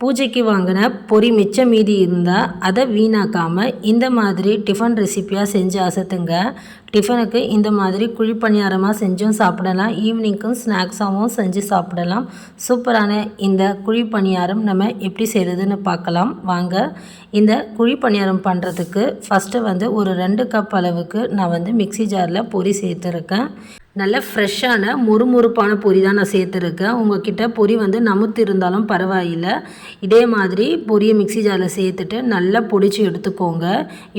பூஜைக்கு வாங்கின பொரி மிச்சம் மீதி இருந்தால் அதை வீணாக்காமல் இந்த மாதிரி டிஃபன் ரெசிப்பியாக செஞ்சு அசத்துங்க. டிஃபனுக்கு இந்த மாதிரி குழி பணியாரமாக செஞ்சும் சாப்பிடலாம். ஈவினிங்க்கும் ஸ்நாக்ஸாகவும் செஞ்சு சாப்பிடலாம். சூப்பரான இந்த குழி பணியாரம் நம்ம எப்படி செய்கிறதுன்னு பார்க்கலாம். வாங்க. இந்த குழி பணியாரம் பண்ணுறதுக்கு ஃபஸ்ட்டு வந்து ஒரு ரெண்டு கப் அளவுக்கு நான் வந்து மிக்ஸி ஜாரில் பொரி சேர்த்துருக்கேன். நல்ல ஃப்ரெஷ்ஷான முறுமுறுப்பான பொரி தான் நான் சேர்த்துருக்கேன். உங்ககிட்ட பொரி வந்து நமுத்து இருந்தாலும் பரவாயில்லை. இதே மாதிரி பொரியை மிக்ஸி ஜாரில் சேர்த்துட்டு நல்லா பொடிச்சு எடுத்துக்கோங்க.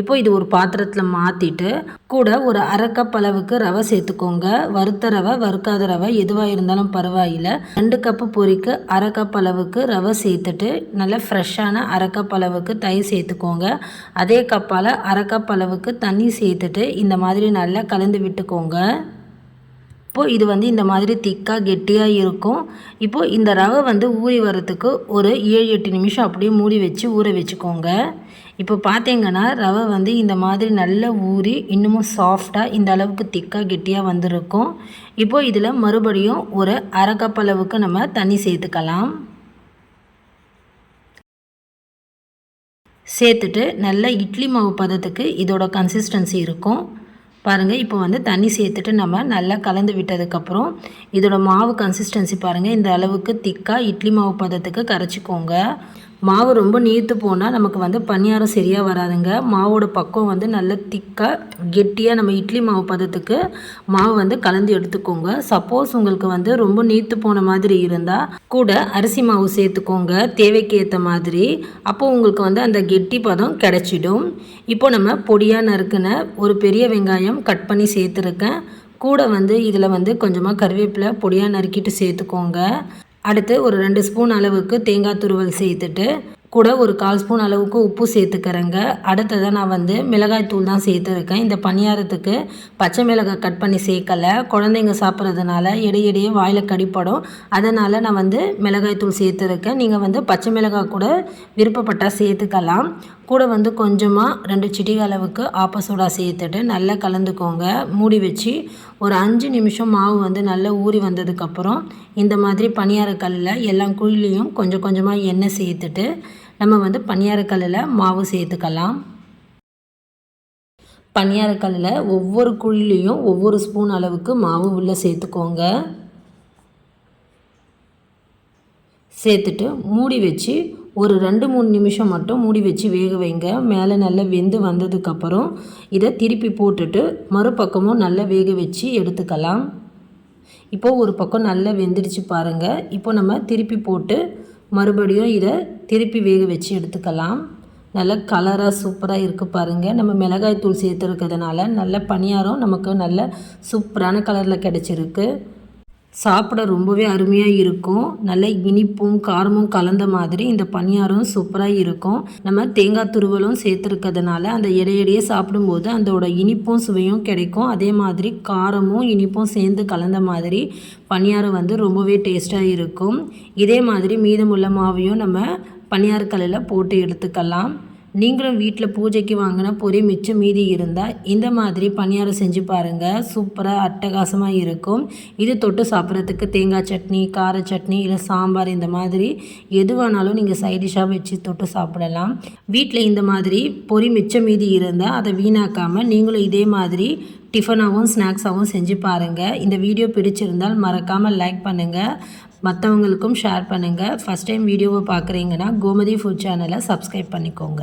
இப்போ இது ஒரு பாத்திரத்தில் மாற்றிட்டு கூட ஒரு அரை கப் அளவுக்கு ரவை சேர்த்துக்கோங்க. வறுத்த ரவை வறுக்காத ரவை எதுவாக இருந்தாலும் பரவாயில்லை. ரெண்டு கப்பு பொரிக்கு அரை கப் அளவுக்கு ரவை சேர்த்துட்டு நல்ல ஃப்ரெஷ்ஷான அரை கப் அளவுக்கு தயிர் சேர்த்துக்கோங்க. அதே கப்பால் அரை கப் அளவுக்கு தண்ணி சேர்த்துட்டு இந்த மாதிரி நல்லா கலந்து விட்டுக்கோங்க. இப்போது இது வந்து இந்த மாதிரி திக்காக கெட்டியாக இருக்கும். இப்போது இந்த ரவை வந்து ஊறி வரத்துக்கு ஒரு ஏழு எட்டு நிமிஷம் அப்படியே மூடி வச்சு ஊற வச்சுக்கோங்க. இப்போ பார்த்தீங்கன்னா ரவை வந்து இந்த மாதிரி நல்லா ஊறி இன்னமும் சாஃப்டாக இந்த அளவுக்கு திக்காக கெட்டியாக வந்திருக்கும். இப்போது இதில் மறுபடியும் ஒரு அரை கப் அளவுக்கு நம்ம தண்ணி சேர்த்துக்கலாம். சேர்த்துட்டு நல்லா இட்லி மாவு பதத்துக்கு இதோட கன்சிஸ்டன்சி இருக்கும். பாருங்கள் இப்போ வந்து தண்ணி சேர்த்துட்டு நம்ம நல்லா கலந்து விட்டதுக்கப்புறம் இதோட மாவு கன்சிஸ்டன்சி பாருங்கள் இந்த அளவுக்கு திக்காக இட்லி மாவு பதத்துக்கு கரைச்சிக்கோங்க. மாவு ரொம்ப நீர்த்து போனால் நமக்கு வந்து பணியாரம் சரியாக வராதுங்க. மாவோட பக்கம் வந்து நல்ல திக்காக கெட்டியாக நம்ம இட்லி மாவு பதத்துக்கு மாவு வந்து கலந்து எடுத்துக்கோங்க. சப்போஸ் உங்களுக்கு வந்து ரொம்ப நீர்த்து போன மாதிரி இருந்தால் கூட அரிசி மாவு சேர்த்துக்கோங்க. தேவைக்கு ஏற்ற மாதிரி. அப்போது உங்களுக்கு வந்து அந்த கெட்டி பதம் கிடச்சிடும். இப்போ நம்ம பொடியாக நறுக்குன ஒரு பெரிய வெங்காயம் கட் பண்ணி சேர்த்துருக்கேன். கூட வந்து இதில் வந்து கொஞ்சமாக கருவேப்பிலை பொடியாக நறுக்கிட்டு சேர்த்துக்கோங்க. அடுத்து ஒரு ரெண்டு ஸ்பூன் அளவுக்கு தேங்காய் துருவல் சேர்த்துட்டு கூட ஒரு கால் ஸ்பூன் அளவுக்கு உப்பு சேர்த்துக்கிறேங்க. அடுத்ததாக நான் வந்து மிளகாய் தூள் தான் சேர்த்துருக்கேன். இந்த பணியாரத்துக்கு பச்சை மிளகாய் கட் பண்ணி சேர்க்கலை. குழந்தைங்க சாப்பிட்றதுனால இடையிடையே வாயில் கடிப்படும். அதனால் நான் வந்து மிளகாய் தூள் சேர்த்துருக்கேன். நீங்கள் வந்து பச்சை மிளகாய் கூட விருப்பப்பட்டால் சேர்த்துக்கலாம். கூட வந்து கொஞ்சமாக ரெண்டு சிட்டிகை அளவுக்கு ஆப்பசோடா சேர்த்துட்டு நல்லா கலந்துக்கோங்க. மூடி வச்சு ஒரு அஞ்சு நிமிஷம் மாவு வந்து நல்லா ஊறி வந்ததுக்கப்புறம் இந்த மாதிரி பணியாரக்கல்லில் எல்லா குழிலையும் கொஞ்சம் கொஞ்சமாக எண்ணெய் சேர்த்துட்டு நம்ம வந்து பணியாரக்கல்லில் மாவு சேர்த்துக்கலாம். பணியாரக்கல்லில் ஒவ்வொரு குழிலையும் ஒவ்வொரு ஸ்பூன் அளவுக்கு மாவு உள்ளே சேர்த்துக்கோங்க. சேர்த்துட்டு மூடி வச்சு ஒரு ரெண்டு மூணு நிமிஷம் மட்டும் மூடி வச்சு வேக வைங்க. மேலே நல்லா வெந்து வந்ததுக்கப்புறம் இதை திருப்பி போட்டுட்டு மறுபக்கமும் நல்லா வேக வச்சு எடுத்துக்கலாம். இப்போது ஒரு பக்கம் நல்லா வெந்துடுச்சு பாருங்கள் இப்போ நம்ம திருப்பி போட்டு மறுபடியும் இதை திருப்பி வேக வச்சு எடுத்துக்கலாம். நல்ல கலராக சூப்பராக இருக்குது பாருங்கள் நம்ம மிளகாய் தூள் சேர்த்துருக்கிறதுனால நல்ல பணியாரம் நமக்கு நல்ல சூப்பரான கலரில் கிடச்சிருக்கு. சாப்பிட ரொம்பவே அருமையாக இருக்கும். நல்ல இனிப்பும் காரமும் கலந்த மாதிரி இந்த பணியாரம் சூப்பராக இருக்கும். நம்ம தேங்காய் துருவலும் சேர்த்துருக்கிறதுனால அந்த இடையிடையே சாப்பிடும்போது அதோட இனிப்பும் சுவையும் கிடைக்கும். அதே மாதிரி காரமும் இனிப்பும் சேர்ந்து கலந்த மாதிரி பணியாரம் வந்து ரொம்பவே டேஸ்ட்டாக இருக்கும். இதே மாதிரி மீதமுள்ள மாவையும் நம்ம பணியாரக்கல்லில் போட்டு எடுத்துக்கலாம். நீங்களும் வீட்டில் பூஜைக்கு வாங்கின பொரி மிச்சம் மீதி இருந்தால் இந்த மாதிரி பணியாரம் செஞ்சு பாருங்கள் சூப்பராக அட்டகாசமாக இருக்கும். இது தொட்டு சாப்பிட்றதுக்கு தேங்காய் சட்னி கார சட்னி இல்லை சாம்பார் இந்த மாதிரி எதுவானாலும் நீங்கள் சைடிஷாக வச்சு தொட்டு சாப்பிடலாம். வீட்டில் இந்த மாதிரி பொரி மிச்சம் மீதி இருந்தால் அதை வீணாக்காமல் நீங்களும் இதே மாதிரி டிஃபனாகவும் ஸ்நாக்ஸாகவும் செஞ்சு பாருங்கள் இந்த வீடியோ பிடிச்சிருந்தால் மறக்காமல் லைக் பண்ணுங்கள் மற்றவங்களுக்கும் ஷேர் பண்ணுங்கள் ஃபஸ்ட் டைம் வீடியோவை பார்க்குறீங்கன்னா கோமதி ஃபுட் சேனலை சப்ஸ்கிரைப் பண்ணிக்கோங்க.